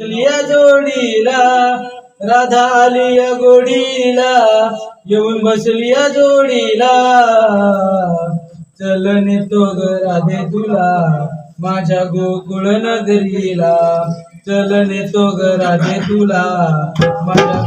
लिया जोडीला राधा आलिया गोडीला येऊन बसलिया जोडीला. चल नेतो ग राधे तुला माझ्या गोकुळ नगरीला. चल नेतो ग राधे तुला माझ्या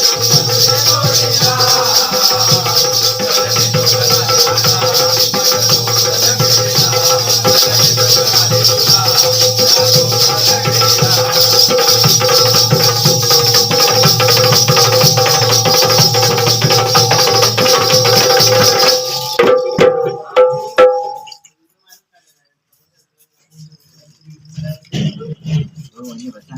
नहीं बता